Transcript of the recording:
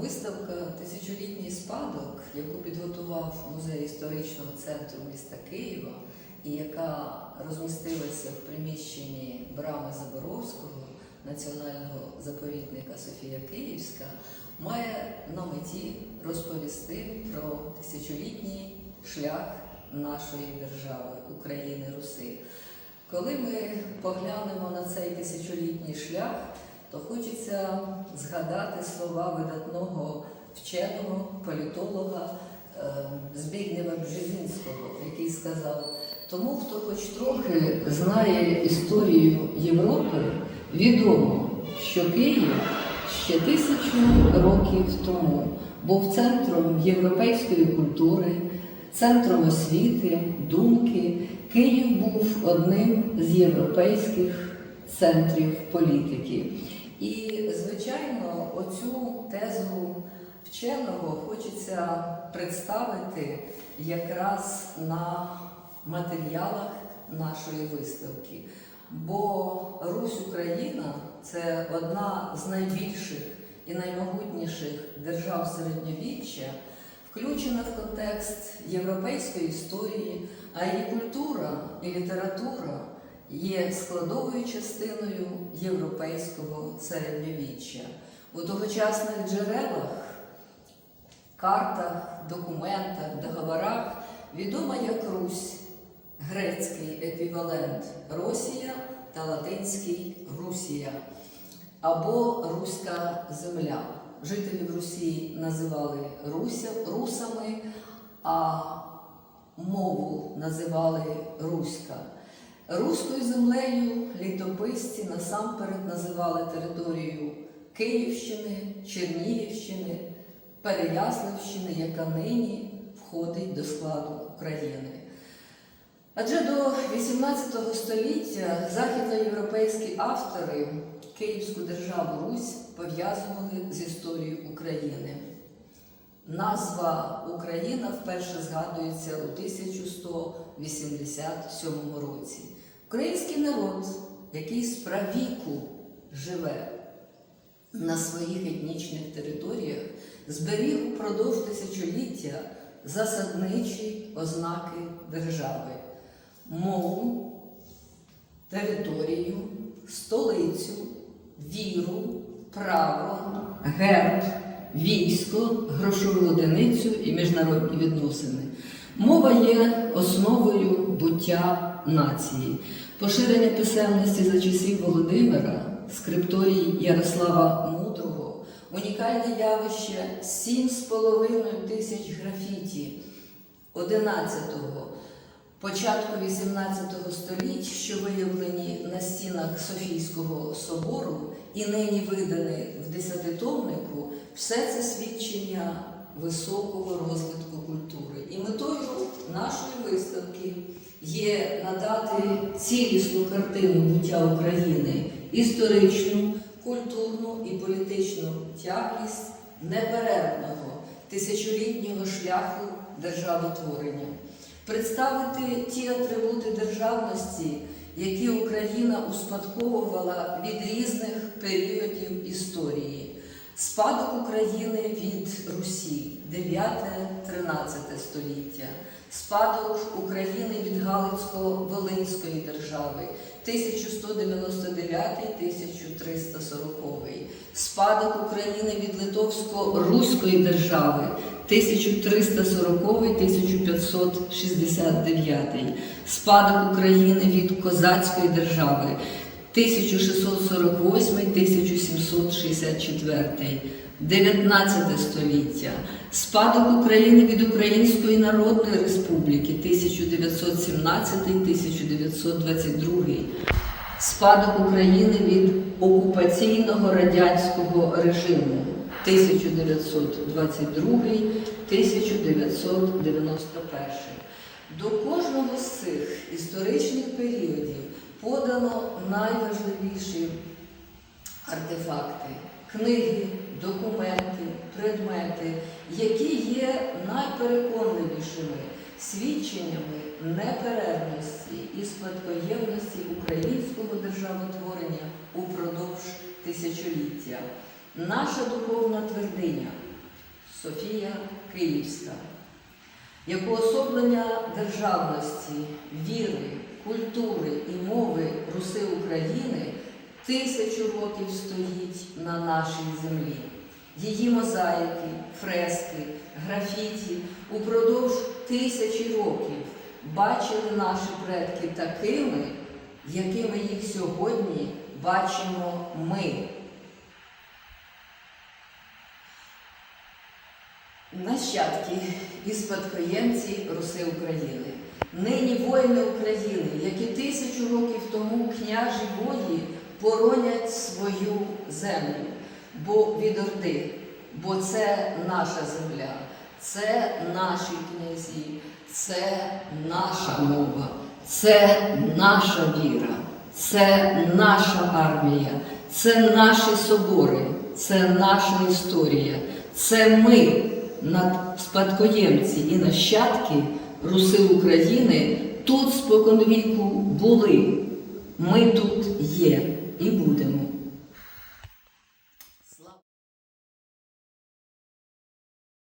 Виставка Тисячолітній спадок, яку підготував музей історичного центру міста Києва, і яка розмістилася в приміщенні Брами Заборовського національного заповідника Софія Київська, має на меті розповісти про тисячолітній шлях нашої держави України Руси. Коли ми поглянемо на цей тисячолітній шлях, то хочеться згадати слова видатного вченого політолога е, Збігнєва Бжезінського, який сказав: тому, хто хоч трохи знає історію Європи, відомо, що Київ ще тисячу років тому був центром європейської культури, центром освіти, думки. Київ був одним з європейських центрів політики. І, звичайно, оцю тезу вченого хочеться представити якраз на матеріалах нашої виставки. Бо Русь Україна це одна з найбільших і наймогутніших держав середньовіччя, включена в контекст європейської історії, а її культура і література є складовою частиною європейського середньовіччя. У тогочасних джерелах, картах, документах, договорах відома як Русь, грецький еквівалент Росія та латинський Русія або Руська земля. Жителів Русі називали русами, а мову називали Руська. Руською землею літописці насамперед називали територію Київщини, Чернігівщини, Переяславщини, яка нині входить до складу України. Адже до XVIII століття західноєвропейські автори Київську державу Русь пов'язували з історією України. Назва Україна вперше згадується у 1187 році. Український народ, який з правіку живе на своїх етнічних територіях, зберіг упродовж тисячоліття засадничі ознаки держави, мову, територію, столицю, віру, право, герб, військо, грошову одиницю і міжнародні відносини. Мова є основою буття нації. Поширення писемності за часів Володимира, скрипторій Ярослава Мудрого, унікальне явище 7,5 тисяч графіті 11-го, початку 18 століть, що виявлені на стінах Софійського собору і нині видані в десятитомнику, все це свідчення високого розвитку культури. І метою нашої виставки є надати цілісну картину буття України, історичну, культурну і політичну тяглість неперервного тисячолітнього шляху державотворення, представити ті атрибути державності, які Україна успадковувала від різних періодів історії. Спадок України від Русі 9-13 століття, спадок України від Галицько-Волинської держави 1199-1340, спадок України від Литовсько-Руської держави 1340-1569, спадок України від Козацької держави 1648-1764, 19 століття, спадок України від Української Народної Республіки. 1917-1922, спадок України від окупаційного радянського режиму. 1922-1991. До кожного з цих історичних періодів подано найважливіші артефакти, книги, документи, предмети, які є найпереконливішими свідченнями неперервності і спадкоємності українського державотворення упродовж тисячоліття. Наша духовна твердиня, Софія Київська, як уособлення державності, віри, культури і мови Руси України тисячу років стоїть на нашій землі. Її мозаїки, фрески, графіті упродовж тисячі років бачили наші предки такими, якими їх сьогодні бачимо ми. Нащадки і спадкоємці Руси України. Нині воїни України, які тисячу років тому княжі вої боронять свою землю, бо від Орди, бо це наша земля, це наші князі, це наша мова, це наша віра, це наша армія, це наші собори, це наша історія, це ми, спадкоємці і нащадки Руси України, тут споконвіку були. Ми тут є і будемо.